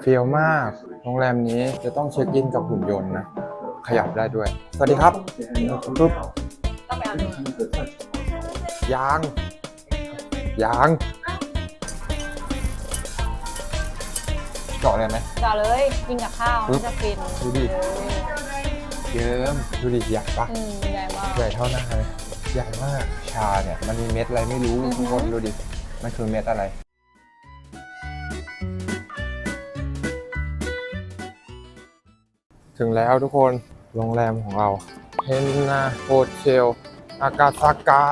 เฟียวมาก โรงแรมนี้จะต้องเช็คอินกับหุ่นยนต์นะ ขยับได้ด้วย สวัสดีครับปุ๊บต้องไปเอาหนึ่งยางยางเจาะเลยไหมจ่อเลยกินกับข้าวปึ๊บน่าจะฟินดูดิเยิ้มดูดิใหญ่ปะอืมใหญ่มากใหญ่เท่าหน้าเลยใหญ่มากชาเนี่ย มันมีเม็ดอะไรไม่รู้อือฮึทุกคนดูดิ มันคือเม็ดอะไร ถึงแล้วทุกคนโรงแรมของเราเฮนนาโฮเทลอากาซากะ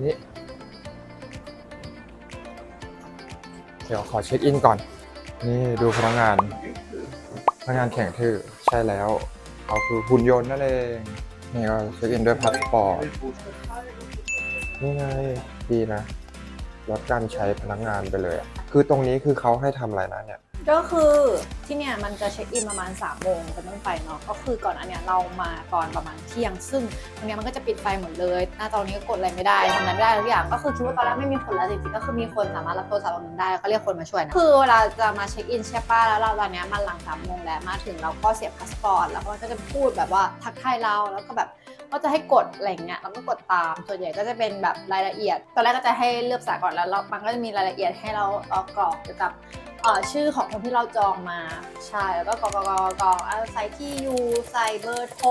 นี่เดี๋ยวขอเช็คอินก่อน นี่ดูพนักงานพนักงานแข่งทื่อใช่แล้วเขาคือหุ่นยนต์นั่นเองนี่ก็เช็คอินด้วยพาสปอร์ตนี่ไงดีนะลดการใช้พนักงานไปเลย คือตรงนี้คือเขาให้ทำอะไรนะเนี่ย ก็คือที่เนี่ยมันจะเช็คอินประมาณ3ามโมงเป็นต้นไปเนาะก็คือก่อนอันเนี้ยเรามาตอนประมาณเที่ยง ซึ่งตรงเนี้ยมันก็จะปิดไฟหมดเลย หน้าตอนนี้ก็กดอะไรไม่ได้ทำอะไรไม่ได้ทุกอย่างก็คือคิดว่าตอนแรกไม่มีคนแล้วจริงๆก็คือมีคนสามารถรับโทรศัพท์ตรงนั้นได้แล้วก็เรียกคนมาช่วยนะคือเวลาจะมาเช็คอินใช่ป้ะแล้วเราตอนเนี้ยมันหลังสามโมงแล้วมาถึงเราก็เสียบพาสปอร์ตแล้วมันก็จะพูดแบบว่าทักทายเราแล้วก็แบบก็จะให้กดอะไรเงี้ยเราก็กดตามส่วนใหญ่ก็จะเป็นแบบรายละเอียด ตอนแรกก็จะให้เลือกสายก่อนแล้วเรามันก็จะมีรายละเอียดให้เราเอ่อกรอกเกี่ยวกับ เอ่อชื่อของคนที่เราจองมาใช่แล้วก็กรอกกรอกกรอกเอาใส่ที่อยู่ใส่เบอร์โทร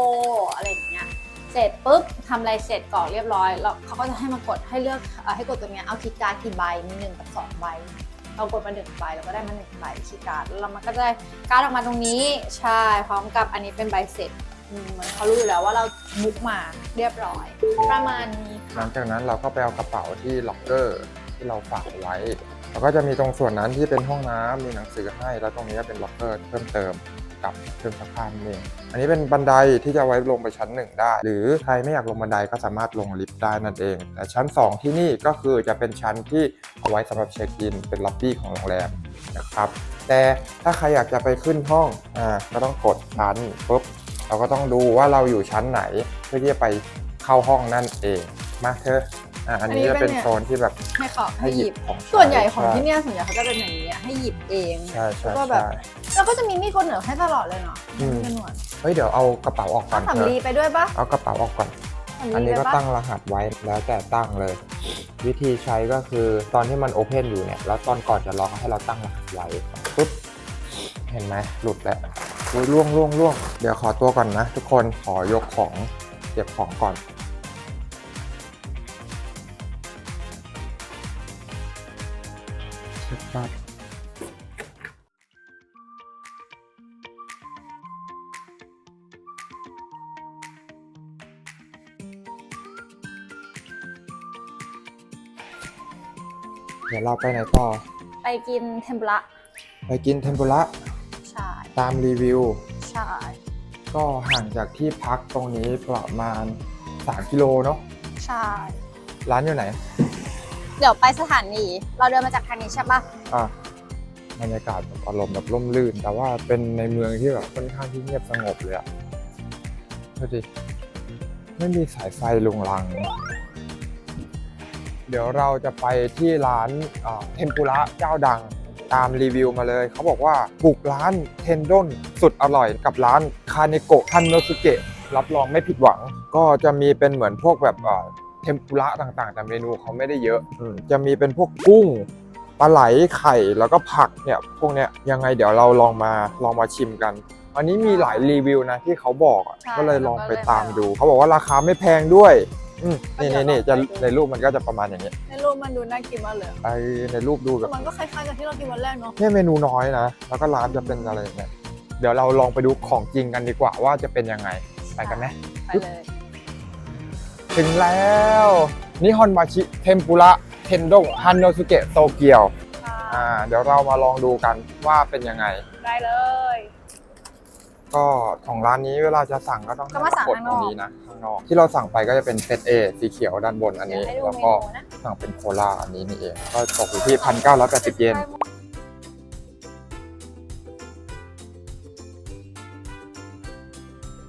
อะไรอย่างเงี้ยเสร็จปุ๊บทำอะไรเสร็จกรอกเรียบร้อยแล้วเขาก็จะให้มากดให้เลือกเอ่อให้กดตรงเนี้ยเอาคีย์การ์ดกี่ใบมีหนึ่งกับสองใบเรากดมาหนึ่งใบเราก็ได้มาหนึ่งใบคีย์การ์ดแล้วมันก็จะได้การ์ดออกมาตรงนี้ใช่พร้อมกับอันนี้เป็นใบเสร็จอืมมันเขารู้อยู่แล้วว่าเราบุ๊กมาเรียบร้อย ประมาณนี้หลัค่ะ งจากนั้นเราก็ไปเอากระเป๋าที่ล็อกเกอร์ที่เราฝากไว้ แล้วก็จะมีตรงส่วนนั้นที่เป็นห้องน้ำมีหนังสือให้ แล้วตรงนี้ก็เป็นล็อกเกอร์เพิ่มเติมกับเครื่องซักผ้านั่นเองอันนี้เป็นบันไดที่จะไว้ลงไปชั้นหนึ่งได้ หรือใครไม่อยากลงบันไดก็สามารถลงลิฟต์ได้นั่นเอง แต่ชั้น 2 ที่นี่ก็คือจะเป็นชั้นที่เอาไว้สำหรับเช็คอิน เป็นล็อบบี้ของโรงแรมนะครับ แต่ถ้าใครอยากจะไปขึ้นห้องอ่าก็ต้องกดชั้นปุ๊บเราก็ต้องดูว่าเราอยู่ชั้นไหนเพื่อที่จะไปเข้าห้องนั่นเอง มาเธอะ อะอันนี้จะเป็นโซนที่แบบให้เขาให้ให้หหยิยิบบ ของส่วนใหญ่ของช่ที่เนี่ยส่วนใหญ่เขาจะเป็นอย่างนี้อะให้หยิบเอง ใช่ใช่แล้วก็แบใช่ บ แล้วก็จะมีมีดโกนเหนือให้ตลอดเลยเนาะอืม เป็นหนวดเฮ้ยเดี๋ยวเอากระเป๋าออกก่อเอานเธสำอลีไปด้วยปะเอากระเป๋าออกก่อน สำอันลีนี้ไปก็ปะตั้งรหัสไว้แล้วแต่ตั้งเลย วิธีใช้ก็คือตอนที่มันโอเพนอยู่เนี่ยแล้วตอนก่อนจะล็อกให้เราตั้งรหัสไว้ปุ๊บเห็นไหมหลุดแล้วอุ๊ยล่วงล่วงล่วงเดี๋ยวขอตัวก่อนนะ ทุกคนขอยกของเก็บของก่อน เช็คบัตรเดี๋ยวเราไปไหนต่อ ไปกินเทมปุระไปกินเทมปุระใช่ตามรีวิว ใช่ก็ห่างจากที่พักตรงนี้ประมาณ 3 กิโลเนาะใช่ ร้านอยู่ไหน เดี๋ยวไปสถานี เราเดินมาจากทางนี้ใช่ปะ บรรยากาศแบบอารมณ์แบบร่มรื่น แต่ว่าเป็นในเมืองที่แบบค่อนข้างที่เงียบสงบเลยอะดูดิไม่มีสายไฟลุงลัง เดี๋ยวเราจะไปที่ร้านเทมปุระเจ้าดังตามรีวิวมาเลย เขาบอกว่าบุกร้านเทนด n นสุดอร่อยกับร้านคาเนโกะคันโนสุเกะรับรองไม่ผิดหวัง ก็จะมีเป็นเหมือนพวกแบบเทมปุระต่างๆ แต่เมนูเขาไม่ได้เยอะ จะมีเป็นพวกกุ้ง ปลาไหลไข่แล้วก็ผักเนี่ยพวกเนี้ยยังไงเดี๋ยวเราลองมาลองมาชิมกันอันนี้มีหลายรีวิวนะที่เขาบอกอะก็เลยลองไปตามดู เขาบอกว่าราคาไม่แพงด้วยอืมนี่นี่นี่จะในรูปมันก็จะประมาณอย่างเงี้ยในรูปมันดูน่ากินมากเลยไอในรูปดูแบบมันก็คล้ายๆกับที่เรากินวันแรกเนาะ เนี่ยเมนูน้อยนะ แล้วก็ร้านจะเป็นอะไรเนี่ยเดี๋ยวเราลองไปดูของจริงกันดีกว่าว่าจะเป็นยังไง ไปกันไหมไปเลย ถึงแล้ว นิฮอนมาชิเทมปุระเทนดงฮันโนสุเกะโตเกียวอ่าเดี๋ยวเรามาลองดูกันว่าเป็นยังไง ได้เลย ก็ของร้านนี้เวลาจะสั่งก็ต้องก็มาสั่งกดข้างตนรอกงนี้นะข้างนอกที่เราสั่งไปก็จะเป็นเซตเอสีเขียวด้านบนอันเดี๋ยวนี้ให้ดูแล้วเมก็นูนะ สั่งเป็นโคลาอันนี้นี่เอง ก็ตกอยู่ที่พันเก้าร้อยแปดสิบเยน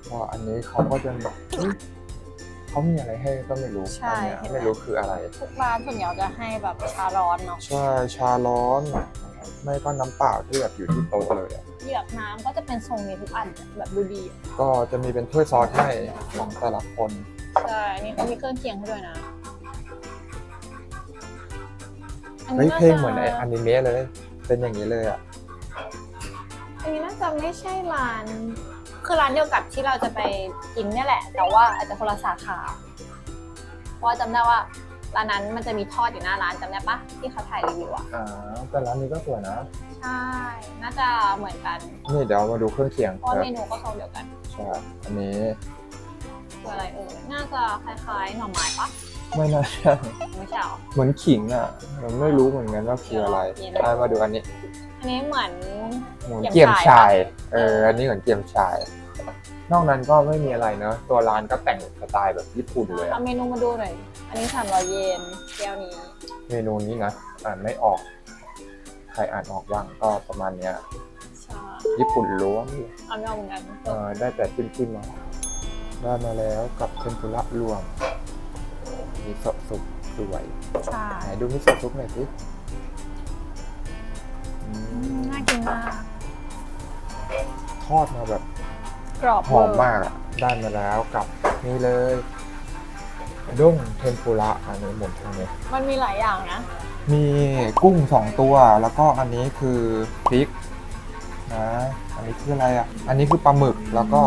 ก็อันนี้เขาก็จะแบบ เฮ้ยเขามีอะไรให้ก็ไม่รู้ใช่อันเนี้ยเห็นไหมไม่รู้คืออะไร ทุกร้านส่วนใหญ่จะให้แบบชาร้อนเนาะใช่ชาร้อน ไม่ก็น้ำเปล่าที่แบบอยู่ที่โต๊ะเลยอะเหยือกน้ำก็จะเป็นทรงนี้ทุกอันแบบดูดีก็จะมีเป็นถ้วยซอสให้ของแต่ละคน ใช่อันนี้เขามีเครื่องเคียงให้ด้วยนะอันเฮ้ยนี้น่าเพลงจะเหมือนไออนิเมะเลย เป็นอย่างนี้เลยอะ อันนี้น่าจะไม่ใช่ร้าน คือร้านเดียวกับที่เราจะไปกินเนี่ยแหละ แต่ว่าอาจจะคนละสาขา เพราะว่าจำได้ว่าร้านนั้นมันจะมีทอดอยู่หน้าร้านจำได้ปะที่เขาถ่ายรีวิวอะอ่าแต่ร้านนี้ก็สวยนะ ใช่ น่าจะเหมือนกัน นี่เดี๋ยวมาดูเครื่องเคียงเพราะว่าแบบเมนูก็ทรงเดียวกันใช่อันนี้คืออะไรเอ่ยน่าจะคล้ายๆหน่อไม้ปะไม่น่าใช่ไม่ใช่หรอ เหมือนขิงอะมันไม่รู้เหมือนกันว่าคืออะไรเดี๋ยวลองกินอะมาดูอันนี้ อันนี้เหมือนเหมือนเกี๊เกี๊ยยมมฉ่าชายยเออ อันนี้เหมือนเกี๊ยมชาย นอกนั้นก็ไม่มีอะไรเนอะตัวร้านก็แต่งสไตล์แบบญี่ปุ่นเลยเอาอะเมนูมาดูหน่อย อันนี้สามร้อยเยนแก้วนี้ เมนูนี้นะอ่านไม่ออก ใครอ่านออกบ้างก็ประมาณเนี้ย ใช่ญี่ปุ่นล้วนเอาไม่เอาเหมือนกันเออได้แต่จิ้มจิ้มๆมาได้มาแล้วกับเทมปุระรวม มีสดซุปด้วยใช่ ไหนดูมิโซะซุปหน่อยสิ อือืมมน่ากินมาก ทอดมาแบบกรอบหอมมากอะได้มาแล้วกับนี่เลยด้งเทมปุระอันนี้หมุนทางนี้ มันมีหลายอย่างนะ มีกุ้งสองตัวแล้วก็อันนี้คือพริกนะอันนี้คืออะไรอะ อันนี้คือปลาหมึกแล้วก็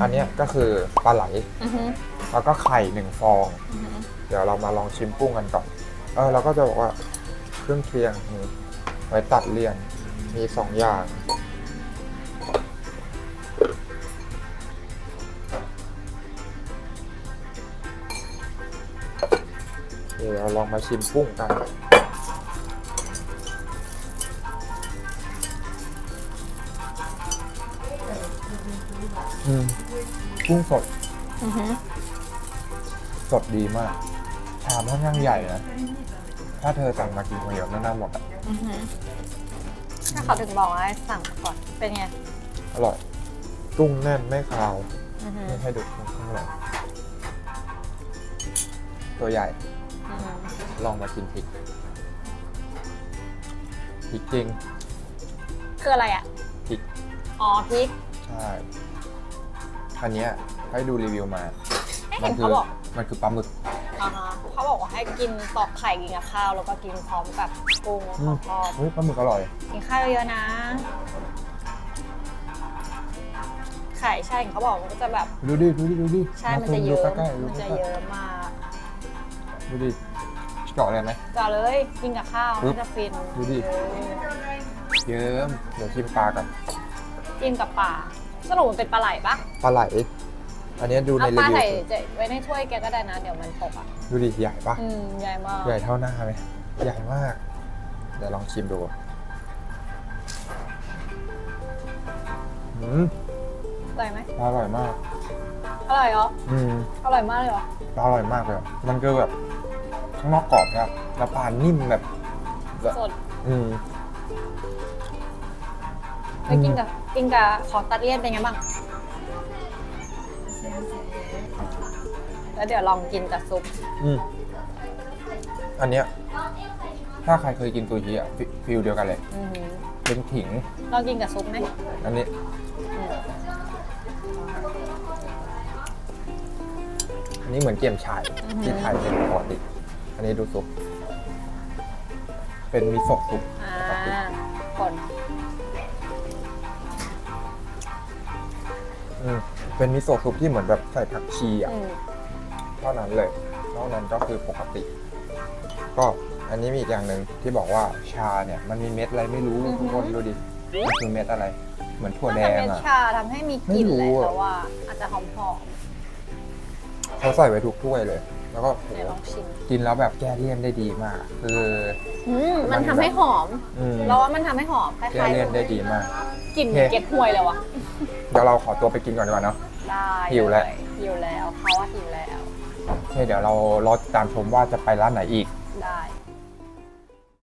อันเนี้ยก็คือปลาไหล อือฮึแล้วก็ไข่หนึ่งฟอง อือฮึเดี๋ยวเรามาลองชิมกุ้งกันก่อน เออเราก็จะบอกว่าเครื่องเคียงมี ไว้ตัดเลี่ยนมีสองอย่าง เดี๋ยวเราลองมาชิมกุ้งกันอืมกุ้งสดอือฮึสดดีมาก ชามค่อนข้างใหญ่นะ ถ้าเธอสั่งมากินคนเดียวน่าหมดอะ อือฮึถ้าเขาถึงบอกว่าให้สั่งก่อน เป็นไง อร่อย กุ้งแน่นไม่คาว อือฮึนี่ให้ดูข้างในตัวใหญ่ อือฮึลองมากินพริกพริกจริง คืออะไรอะพริก อ๋อพริก ใช่อันเนี้ยให้ดูรีวิวมา เอ๊ะมัเห็นคืเขาบอก มันคือปลาหมึก ให้กินตอกไข่กินกับข้าว แล้วก็กินพร้อมกับกุ้งอืขอมงทอดเฮ้ยปลาหมึกอร่อย กินข้าวเยอะๆนะ ไข่ใช่เห็นเขาบอกมันก็จะแบบ ดูดิดูดิดูดิใช่ มันาซูจะเยดูอะใกล้ๆดูมันจะใกล้เยอะมากๆดูดิเจาะเลยไหม จ่อเลยกินกับข้าวปึ๊มับนจะฟินดูดิ เออเยิ้มเดี๋ยวชิมปลากัน กินกับปลาสรุปมันเป็นปลาไหลปะปลาไหล อันเนี้ยดูในเอารีปลาวิวใส่จะไว้ในถ้วยแกก็ได้นะ เดี๋ยวมันตกอะ ดูดิใหญ่ปะอืมใหญ่มากใหญ่เท่าหน้าไหมใหญ่มาก เดี๋ยวลองชิมดูอืมอร่อยไหมอร่อยมาก อร่อยเหรออืมอร่อยมากเลยเหรออร่อยมากเลยอะมันคือแบบข้างนอกกรอบครับแล้วปลานิ่มแบบ แบบ สดอืม ไปกินกับกินกับขอตัดเลี่ยนเป็นไงบ้าง แล้วเดี๋ยวลองกินกับซุป อืมอันเนี้ย ถ้าใครเคยกินซูชิอะฟิฟิลเดียวกันเลย อือหือเป็นขิง ลองกินกับซุปไหมอันนี้อืมอันนี้เหมือนเกี๊ยมฉ่ายอือหืที่อไทยเป็นปกติ อันนี้ดูซุป เป็นมิโซะซุป อ่าคนอืม เป็นมิโซะซุปที่เหมือนแบบใส่ผักชีอะอืมเท่านั้นเลยนอกนั้นก็คือปกติ ก็อันนี้มีอีกอย่างหนึ่งที่บอกว่าชาเนี่ยมันมีเม็ดอะไรไม่รู้ทุกคนดูดิมันคือเม็ดอะไร เหมือนถั่วแดน่าจะงเป็นอะชาทำให้มีกลิ่นไม่แหรู้ละอะแต่ว่าอาจจะหอมเขาใส่ไว้ทุกถ้วยเลย แล้วก็ๆโหไหนลองชิมกินแล้วแบบแก้เลี่ยนได้ดีมาก คืออืมมันทำให้หอมอืมเราว่ามันทำให้หอมคล้ายๆแก้เลี่ยนได้ดีมากกลิ่นโอเคเก๊กฮวยเลยวะเดี๋ยวเราขอตัวไปกินก่อนดีกว่าเนาะ ได้หิวแล้ว เยหิวแล้วเขาว่าหิวแล้ว โอเคเดี๋ยวเรารอติดตามชมว่าจะไปร้านไหนอีกได้